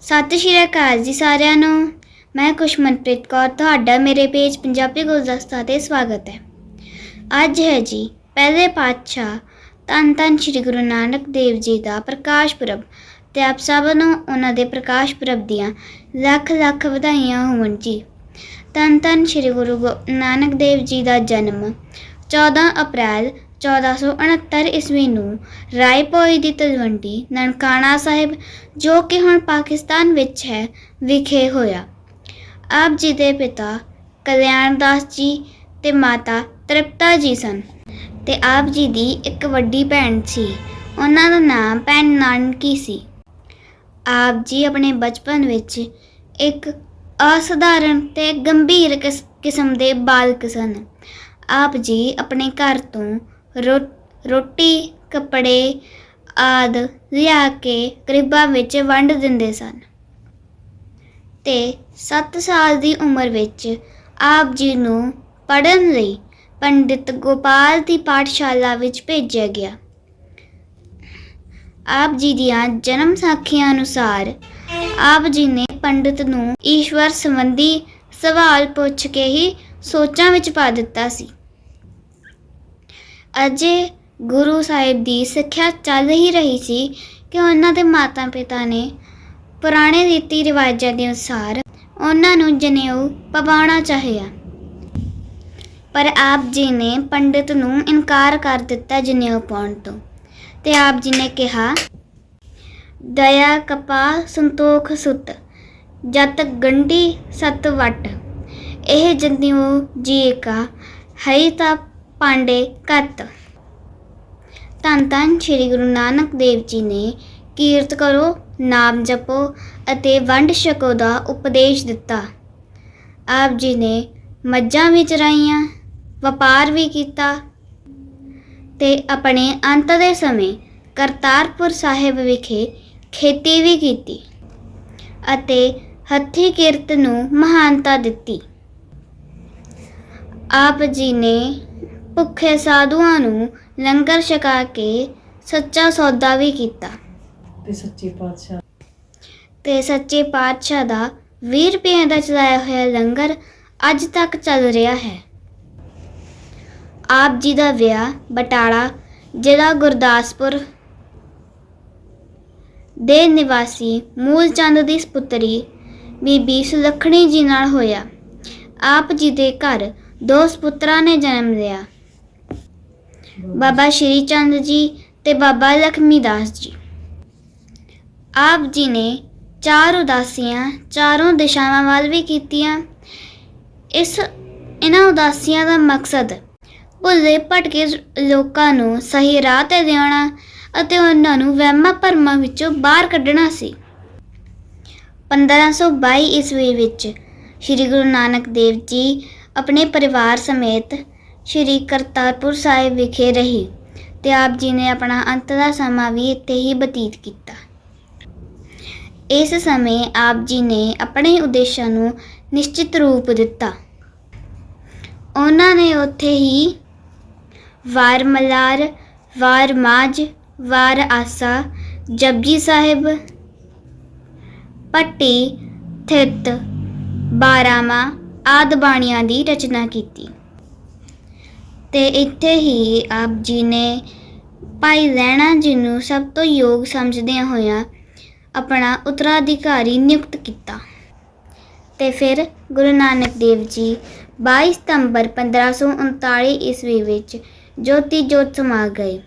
ਸਤਿ ਸ਼੍ਰੀ ਅਕਾਲ ਜੀ ਸਾਰਿਆਂ ਨੂੰ। ਮੈਂ ਕੁਸ਼ਮਨਪ੍ਰੀਤ ਕੌਰ, ਤੁਹਾਡਾ ਮੇਰੇ ਪੇਜ ਪੰਜਾਬੀ ਗੁਲਦਸਤਾ ਤੇ ਸਵਾਗਤ ਹੈ। ਅੱਜ ਹੈ ਜੀ ਪਹਿਲੇ ਪਾਤਸ਼ਾਹ ਧੰਨ ਧੰਨ ਸ਼੍ਰੀ ਗੁਰੂ ਨਾਨਕ ਦੇਵ ਜੀ ਦਾ ਪ੍ਰਕਾਸ਼ ਪੁਰਬ ਤੇ ਆਪ ਸਭ ਨੂੰ ਉਹਨਾਂ ਦੇ ਪ੍ਰਕਾਸ਼ ਪੁਰਬ ਦੀਆਂ ਲੱਖ ਲੱਖ ਵਧਾਈਆਂ ਹੋਣ ਜੀ। ਧੰਨ ਧੰਨ ਸ਼੍ਰੀ ਗੁਰੂ ਗੋ- ਨਾਨਕ ਦੇਵ ਜੀ ਦਾ ਜਨਮ 14 ਅਪ੍ਰੈਲ 1469 ਈਸਵੀ ਨੂੰ ਰਾਏ ਰਾਏਪੋਈ ਦੀ ਤਲਵੰਡੀ ਨਨਕਾਣਾ ਸਾਹਿਬ, ਜੋ ਕਿ ਹੁਣ ਪਾਕਿਸਤਾਨ ਵਿੱਚ ਹੈ, ਵਿਖੇ ਹੋਇਆ। ਆਪ ਜੀ ਦੇ ਪਿਤਾ ਕਲਿਆਣ ਦਾਸ ਜੀ ਤੇ ਮਾਤਾ ਤ੍ਰਿਪਤਾ ਜੀ ਸਨ ਤੇ ਆਪ ਜੀ ਦੀ ਇੱਕ ਵੱਡੀ ਭੈਣ ਸੀ। ਉਹਨਾਂ ਦਾ ਨਾਮ ਭੈਣ ਨਾਨਕੀ ਸੀ। ਆਪ ਜੀ ਆਪਣੇ ਬਚਪਨ ਵਿੱਚ ਇੱਕ ਅਸਧਾਰਨ ਤੇ ਗੰਭੀਰ ਕਿਸ- ਕਿਸਮ ਦੇ ਬਾਲਕ ਸਨ। ਆਪ ਜੀ ਆਪਣੇ ਘਰ ਤੋਂ ਰੋਟੀ, ਕੱਪੜੇ ਆਦ ਲਿਆ ਕੇ ਗਰੀਬਾਂ ਵਿੱਚ ਵੰਡ ਦਿੰਦੇ ਸਨ। ਤੇ 7 ਸਾਲ ਦੀ ਉਮਰ ਵਿੱਚ ਆਪ ਜੀ ਨੂੰ ਪੜ੍ਹਨ ਲਈ ਪੰਡਿਤ ਗੋਪਾਲ ਦੀ ਪਾਠਸ਼ਾਲਾ ਵਿੱਚ ਭੇਜਿਆ ਗਿਆ। ਆਪ ਜੀ ਦੀਆਂ ਜਨਮ ਸਾਖੀਆਂ ਅਨੁਸਾਰ ਆਪ ਜੀ ਨੇ ਪੰਡਿਤ ਨੂੰ ਈਸ਼ਵਰ ਸੰਬੰਧੀ ਸਵਾਲ ਪੁੱਛ ਕੇ ਹੀ ਸੋਚਾਂ ਵਿੱਚ ਪਾ ਦਿੱਤਾ ਸੀ। ਅਜੇ ਗੁਰੂ ਸਾਹਿਬ ਦੀ ਸਿੱਖਿਆ ਚੱਲ ਹੀ ਰਹੀ ਸੀ ਕਿ ਉਹਨਾਂ ਦੇ ਮਾਤਾ-ਪਿਤਾ ਨੇ ਪੁਰਾਣੇ ਰੀਤੀ ਰਿਵਾਜਾਂ ਦੇ ਅਨੁਸਾਰ ਉਹਨਾਂ ਨੂੰ ਜਨੇਊ ਪਵਾਉਣਾ ਚਾਹਿਆ। ਪਰ ਆਪ ਜੀ ਨੇ ਪੰਡਿਤ ਨੂੰ ਇਨਕਾਰ ਕਰ ਦਿੱਤਾ ਜਨੇਊ ਪਾਉਣ ਤੋਂ ਤੇ ਆਪ ਜੀ ਨੇ ਕਿਹਾ, ਦਇਆ ਕਪਾ ਸੰਤੋਖ, ਸੁਤ, ਜਤ, ਗੰਢੀ, ਸਤ, ਵਟ, ਇਹ ਜਨੇਊ ਜੀ ਕਾ ਹੈ ਤਾਂ ਪਾਂਡੇ ਕੱਤ ਧੰਨ ਧੰਨ ਸ਼੍ਰੀ ਗੁਰੂ ਨਾਨਕ ਦੇਵ ਜੀ ਨੇ ਕੀਰਤ ਕਰੋ, ਨਾਮ ਜਪੋ ਅਤੇ ਵੰਡ ਛਕੋ ਦਾ ਉਪਦੇਸ਼ ਦਿੱਤਾ। ਆਪ ਜੀ ਨੇ ਮੱਝਾਂ ਵੀ ਚਰਾਈਆਂ, ਵਪਾਰ ਵੀ ਕੀਤਾ ਤੇ ਆਪਣੇ ਅੰਤ ਦੇ ਸਮੇਂ ਕਰਤਾਰਪੁਰ ਸਾਹਿਬ ਵਿਖੇ ਖੇਤੀ ਵੀ ਕੀਤੀ ਅਤੇ ਹੱਥੀ ਕਿਰਤ ਨੂੰ ਮਹਾਨਤਾ ਦਿੱਤੀ। ਆਪ ਜੀ ਨੇ ਭੁੱਖੇ ਸਾਧੂਆਂ ਨੂੰ ਲੰਗਰ ਛਕਾ ਕੇ ਸੱਚਾ ਸੌਦਾ ਵੀ ਕੀਤਾ। ਤੇ ਸੱਚੇ ਪਾਤਸ਼ਾਹ। ਤੇ ਸੱਚੇ ਪਾਤਸ਼ਾਹ ਦਾ 20 ਰੁਪਏ ਦਾ ਚਲਾਇਆ ਹੋਇਆ ਲੰਗਰ ਅੱਜ ਤੱਕ ਚੱਲ ਰਿਹਾ ਹੈ। ਆਪ ਜੀ ਦਾ ਵਿਆਹ ਬਟਾਲਾ ਜ਼ਿਲ੍ਹਾ ਗੁਰਦਾਸਪੁਰ ਦੇ ਨਿਵਾਸੀ ਮੂਲ ਚੰਦ ਦੀ ਸੁਪੁੱਤਰੀ ਬੀਬੀ ਸੁਲੱਖਣੀ ਜੀ ਨਾਲ ਹੋਇਆ। ਆਪ ਜੀ ਦੇ ਘਰ ਦੋ ਸੁਪੁੱਤਰਾਂ ਨੇ ਜਨਮ ਲਿਆ। ਬਾਬਾ ਸ਼੍ਰੀ ਚੰਦ ਜੀ ਤੇ ਬਾਬਾ ਲਖਮੀ ਦਾਸ ਜੀ। ਆਪ ਜੀ ਨੇ ਚਾਰ ਉਦਾਸੀਆਂ ਚਾਰੋਂ ਦਿਸ਼ਾਵਾਂ ਵੱਲ ਵੀ ਕੀਤੀਆਂ। ਇਸ ਇਹਨਾਂ ਉਦਾਸੀਆਂ ਦਾ ਮਕਸਦ ਭੁੱਲੇ ਭਟਕੇ ਲੋਕਾਂ ਨੂੰ ਸਹੀ ਰਾਹ ਤੇ ਲਿਆਉਣਾ ਅਤੇ ਉਹਨਾਂ ਨੂੰ ਵਹਿਮਾਂ ਭਰਮਾਂ ਵਿੱਚੋਂ ਬਾਹਰ ਕੱਢਣਾ ਸੀ। 1522 ਈਸਵੀ ਵਿੱਚ ਸ੍ਰੀ ਗੁਰੂ ਨਾਨਕ ਦੇਵ ਜੀ ਆਪਣੇ ਪਰਿਵਾਰ ਸਮੇਤ ਸ੍ਰੀ ਕਰਤਾਰਪੁਰ ਸਾਹਿਬ ਵਿਖੇ ਰਹੀ ਤੇ ਆਪ ਜੀ ਨੇ ਆਪਣਾ ਅੰਤ ਦਾ ਸਮਾਂ ਵੀ ਇੱਥੇ ਹੀ ਬਤੀਤ ਕੀਤਾ। ਇਸ ਸਮੇਂ ਆਪ ਜੀ ਨੇ ਆਪਣੇ ਉਦੇਸ਼ਾਂ ਨੂੰ ਨਿਸ਼ਚਿਤ ਰੂਪ ਦਿੱਤਾ। ਉਹਨਾਂ ਨੇ ਉੱਥੇ ਹੀ ਵਾਰ ਮਲਾਰ, ਵਾਰ ਮਾਝ, ਵਾਰ ਆਸਾ, ਜਪਜੀ ਸਾਹਿਬ ਪੱਟੀ ਥਿਤ ਬਾਰਾਮਾ ਆਦਿ ਬਾਣੀਆਂ ਦੀ ਰਚਨਾ ਕੀਤੀ। ਤੇ ਇੱਥੇ ਹੀ ਆਪ ਜੀ ਨੇ ਭਾਈ ਲਹਿਣਾ ਜੀ ਨੂੰ ਸਭ ਤੋਂ ਯੋਗ ਸਮਝਦਿਆਂ ਹੋਇਆਂ ਆਪਣਾ ਉਤਰਾਧਿਕਾਰੀ ਨਿਯੁਕਤ ਕੀਤਾ। ਤੇ ਫਿਰ ਗੁਰੂ ਨਾਨਕ ਦੇਵ ਜੀ 22 ਸਤੰਬਰ 1539 ਈਸਵੀ ਵਿੱਚ ਜੋਤੀ ਜੋਤ ਸਮਾ ਗਏ।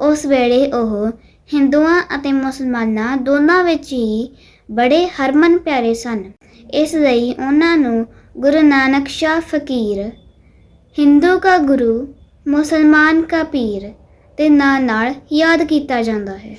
ਉਸ ਵੇਲੇ ਉਹ ਹਿੰਦੂਆਂ ਅਤੇ ਮੁਸਲਮਾਨਾਂ ਦੋਨਾਂ ਵਿੱਚ ਹੀ ਬੜੇ ਹਰਮਨ ਪਿਆਰੇ ਸਨ। ਇਸ ਲਈ ਉਹਨਾਂ ਨੂੰ ਗੁਰੂ ਨਾਨਕ ਸ਼ਾਹ ਫਕੀਰ ਹਿੰਦੂ ਕਾ ਗੁਰੂ ਮੁਸਲਮਾਨ ਕਾ ਪੀਰ ਦੇ ਨਾਂ ਨਾਲ ਯਾਦ ਕੀਤਾ ਜਾਂਦਾ ਹੈ।